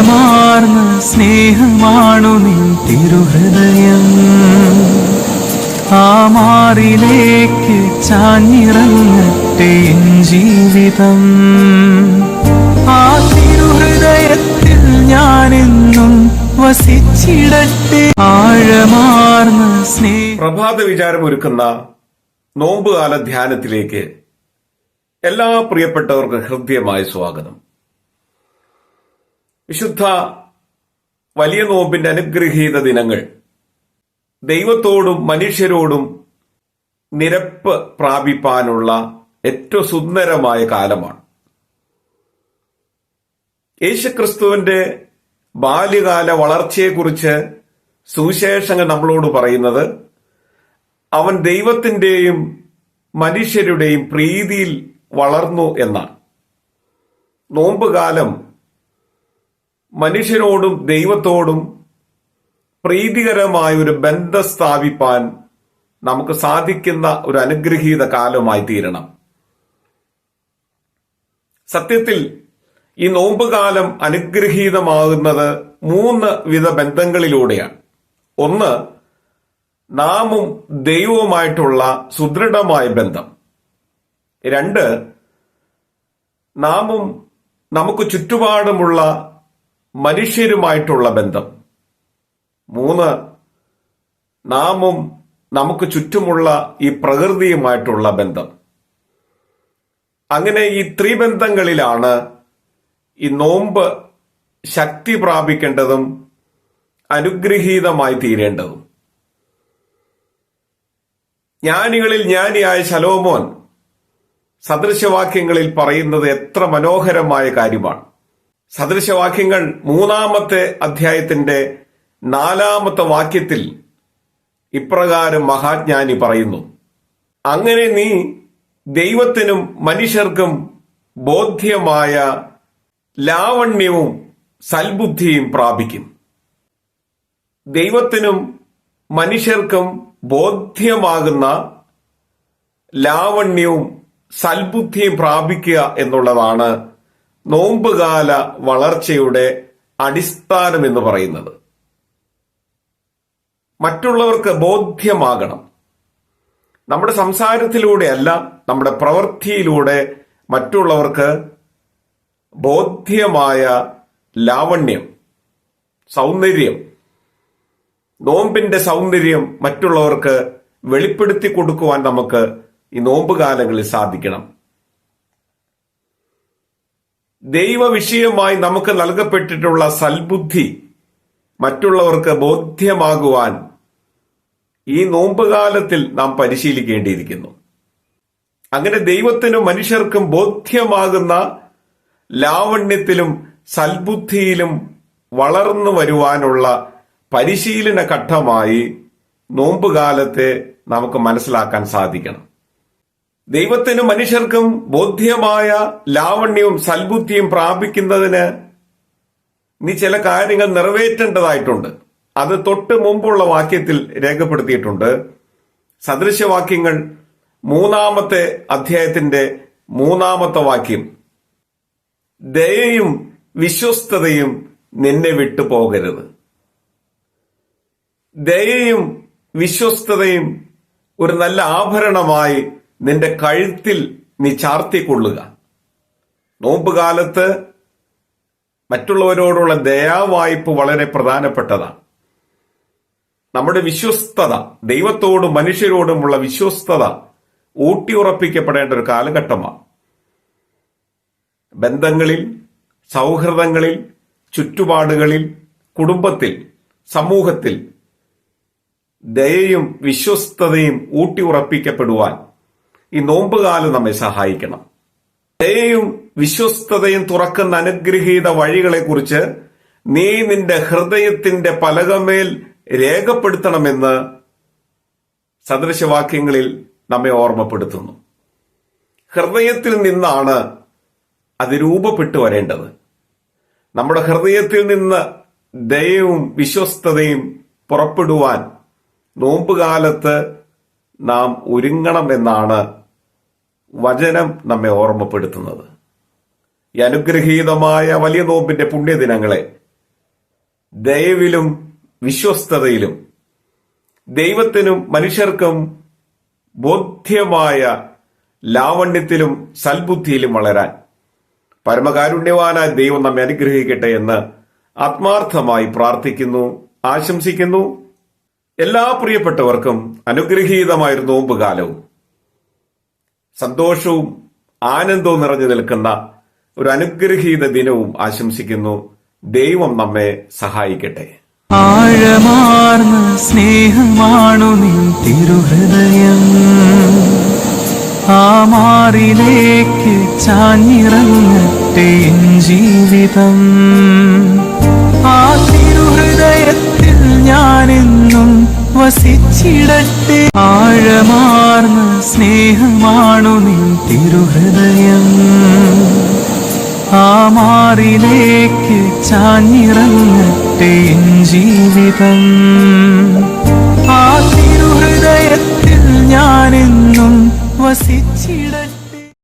ആഴമാർന്ന സ്നേഹമാണു നിൻ തിരുഹൃദയം. ആ മാറിലേക്ക് ചാഞ്ഞിറങ്ങട്ടെ എൻ ജീവിതം. ആ തിരുഹൃദയത്തിൽ ഞാനെന്നും വസിച്ചിടട്ടെ. ആഴമാർന്ന സ്നേഹ പ്രഭാത വിചാരം ഒരുക്കുന്ന നോമ്പുകാല ധ്യാനത്തിലേക്ക് എല്ലാ പ്രിയപ്പെട്ടവർക്കും ഹൃദ്യമായ സ്വാഗതം. വിശുദ്ധ വലിയ നോമ്പിന്റെ അനുഗ്രഹീത ദിനങ്ങൾ. ദൈവത്തോടും മനുഷ്യരോടും നിരപ്പ് പ്രാപിപ്പാനുള്ള ഏറ്റവും സുന്ദരമായ കാലമാണ്. യേശുക്രിസ്തുവിന്റെ ബാല്യകാല വളർച്ചയെക്കുറിച്ച് സുവിശേഷങ്ങൾ നമ്മളോട് പറയുന്നത് അവൻ ദൈവത്തിന്റെയും മനുഷ്യരുടെയും പ്രീതിയിൽ വളർന്നു എന്നാണ്. നോമ്പുകാലം മനുഷ്യരോടും ദൈവത്തോടും പ്രീതികരമായ ഒരു ബന്ധം സ്ഥാപിപ്പാൻ നമുക്ക് സാധിക്കുന്ന ഒരു അനുഗ്രഹീത കാലമായി തീരണം. സത്യത്തിൽ ഈ നോമ്പുകാലം അനുഗ്രഹീതമാകുന്നത് മൂന്ന് വിധ ബന്ധങ്ങളിലൂടെയാണ്. ഒന്ന് നാമും ദൈവവുമായിട്ടുള്ള സുദൃഢമായ ബന്ധം. രണ്ട് നാമും നമുക്ക് ചുറ്റുപാടുമുള്ള മനുഷ്യരുമായിട്ടുള്ള ബന്ധം. മൂന്ന് നാമും നമുക്ക് ചുറ്റുമുള്ള ഈ പ്രകൃതിയുമായിട്ടുള്ള ബന്ധം. അങ്ങനെ ഈ ത്രിബന്ധങ്ങളിലാണ് ഈ നോമ്പ് ശക്തി പ്രാപിക്കേണ്ടതും അനുഗ്രഹീതമായി തീരേണ്ടതും. ജ്ഞാനികളിൽ ജ്ഞാനിയായ ശലോമോൻ സദൃശവാക്യങ്ങളിൽ പറയുന്നത് എത്ര മനോഹരമായ കാര്യമാണ്. സദൃശവാക്യങ്ങൾ മൂന്നാമത്തെ അധ്യായത്തിന്റെ നാലാമത്തെ വാക്യത്തിൽ ഇപ്രകാരം മഹാജ്ഞാനി പറയുന്നു. അങ്ങനെ നീ ദൈവത്തിനും മനുഷ്യർക്കും ബോധ്യമായ ലാവണ്യവും സൽബുദ്ധിയും പ്രാപിക്കും. ദൈവത്തിനും മനുഷ്യർക്കും ബോധ്യമാകുന്ന ലാവണ്യവും സൽബുദ്ധിയും പ്രാപിക്കുക എന്നുള്ളതാണ് നോമ്പുകാല വളർച്ചയുടെ അടിസ്ഥാനം എന്ന് പറയുന്നത്. മറ്റുള്ളവർക്ക് ബോധ്യമാകണം. നമ്മുടെ സംസാരത്തിലൂടെ അല്ല നമ്മുടെ പ്രവൃത്തിയിലൂടെ മറ്റുള്ളവർക്ക് ബോധ്യമായ ലാവണ്യം സൗന്ദര്യം നോമ്പിന്റെ സൗന്ദര്യം മറ്റുള്ളവർക്ക് വെളിപ്പെടുത്തി കൊടുക്കുവാൻ നമുക്ക് ഈ നോമ്പ് കാലങ്ങളിൽ സാധിക്കണം. ദൈവ വിഷയമായി നമുക്ക് നൽകപ്പെട്ടിട്ടുള്ള സൽബുദ്ധി മറ്റുള്ളവർക്ക് ബോധ്യമാകുവാൻ ഈ നോമ്പുകാലത്തിൽ നാം പരിശീലിക്കേണ്ടിയിരിക്കുന്നു. അങ്ങനെ ദൈവത്തിനും മനുഷ്യർക്കും ബോധ്യമാകുന്ന ലാവണ്യത്തിലും സൽബുദ്ധിയിലും വളർന്നു വരുവാനുള്ള പരിശീലന ഘട്ടമായി നോമ്പുകാലത്തെ നമുക്ക് മനസ്സിലാക്കാൻ സാധിക്കണം. ദൈവത്തിനും മനുഷ്യർക്കും ബോധ്യമായ ലാവണ്യവും സൽബുദ്ധിയും പ്രാപിക്കുന്നതിന് നീ ചില കാര്യങ്ങൾ നിറവേറ്റേണ്ടതായിട്ടുണ്ട്. അത് തൊട്ട് മുമ്പുള്ള വാക്യത്തിൽ രേഖപ്പെടുത്തിയിട്ടുണ്ട്. സദൃശവാക്യങ്ങൾ മൂന്നാമത്തെ അധ്യായത്തിന്റെ മൂന്നാമത്തെ വാക്യം. ദയയും വിശ്വസ്തതയും നിന്നെ വിട്ടു പോകരുത്. ദയയും വിശ്വസ്തതയും ഒരു നല്ല ആഭരണമായി നിന്റെ കഴുത്തിൽ നീ ചാർത്തിക്കൊള്ളുക നോമ്പുകാലത്ത് മറ്റുള്ളവരോടുള്ള ദയാവായ്പ വളരെ പ്രധാനപ്പെട്ടതാണ് നമ്മുടെ വിശ്വസ്തത ദൈവത്തോടും മനുഷ്യരോടുമുള്ള വിശ്വസ്തത ഊട്ടിയുറപ്പിക്കപ്പെടേണ്ട ഒരു കാലഘട്ടമാണ് ബന്ധങ്ങളിൽ സൗഹൃദങ്ങളിൽ ചുറ്റുപാടുകളിൽ കുടുംബത്തിൽ സമൂഹത്തിൽ ദയയും വിശ്വസ്തതയും ഊട്ടിയുറപ്പിക്കപ്പെടുവാൻ ഈ നോമ്പുകാലം നമ്മെ സഹായിക്കണം. ദയയും വിശ്വസ്തതയും തുറക്കുന്ന അനുഗ്രഹീത വഴികളെക്കുറിച്ച് നീ നിന്റെ ഹൃദയത്തിന്റെ പലകമേൽ രേഖപ്പെടുത്തണമെന്ന് സദൃശവാക്യങ്ങളിൽ നമ്മെ ഓർമ്മപ്പെടുത്തുന്നു. ഹൃദയത്തിൽ നിന്നാണ് അത് രൂപപ്പെട്ടു വരേണ്ടത്. നമ്മുടെ ഹൃദയത്തിൽ നിന്ന് ദയവും വിശ്വസ്തതയും പുറപ്പെടുവാൻ നോമ്പുകാലത്ത് നാം ഒരുങ്ങണം എന്നാണ് വചനം നമ്മെ ഓർമ്മപ്പെടുത്തുന്നത്. ഈ അനുഗ്രഹീതമായ വലിയ നോമ്പിന്റെ പുണ്യദിനങ്ങളെ ദയവിലും വിശ്വസ്തതയിലും ദൈവത്തിനും മനുഷ്യർക്കും ബോധ്യമായ ലാവണ്യത്തിലും സൽബുദ്ധിയിലും വളരാൻ പരമകാരുണ്യവാനായ ദൈവം നമ്മെ അനുഗ്രഹിക്കട്ടെ എന്ന് ആത്മാർത്ഥമായി പ്രാർത്ഥിക്കുന്നു ആശംസിക്കുന്നു. എല്ലാ പ്രിയപ്പെട്ടവർക്കും അനുഗ്രഹീതമായൊരു നോമ്പുകാലവും. സന്തോഷവും ആനന്ദവും നിറഞ്ഞു നിൽക്കുന്ന ഒരു അനുഗ്രഹീത ദിനവും ആശംസിക്കുന്നു. ദൈവം നമ്മെ സഹായിക്കട്ടെ. ആഴമാർന്ന സ്നേഹമാണു നിൻ തിരുഹൃദയം. ആ മാറിലേക്ക് ചാഞ്ഞിറങ്ങട്ടെ ജീവിതം. ആ തിരുഹൃദയത്തിൽ ഞാനെന്നും വസിച്ചിടട്ടെ. ആഴമാർന്ന സ്നേഹമാണു തിരുഹൃദയം ആ മാറിലേക്ക് ചാഞ്ഞിറങ്ങട്ടെ ജീവിതം. ആ തിരുഹൃദയത്തിൽ ഞാനെന്നും വസിച്ച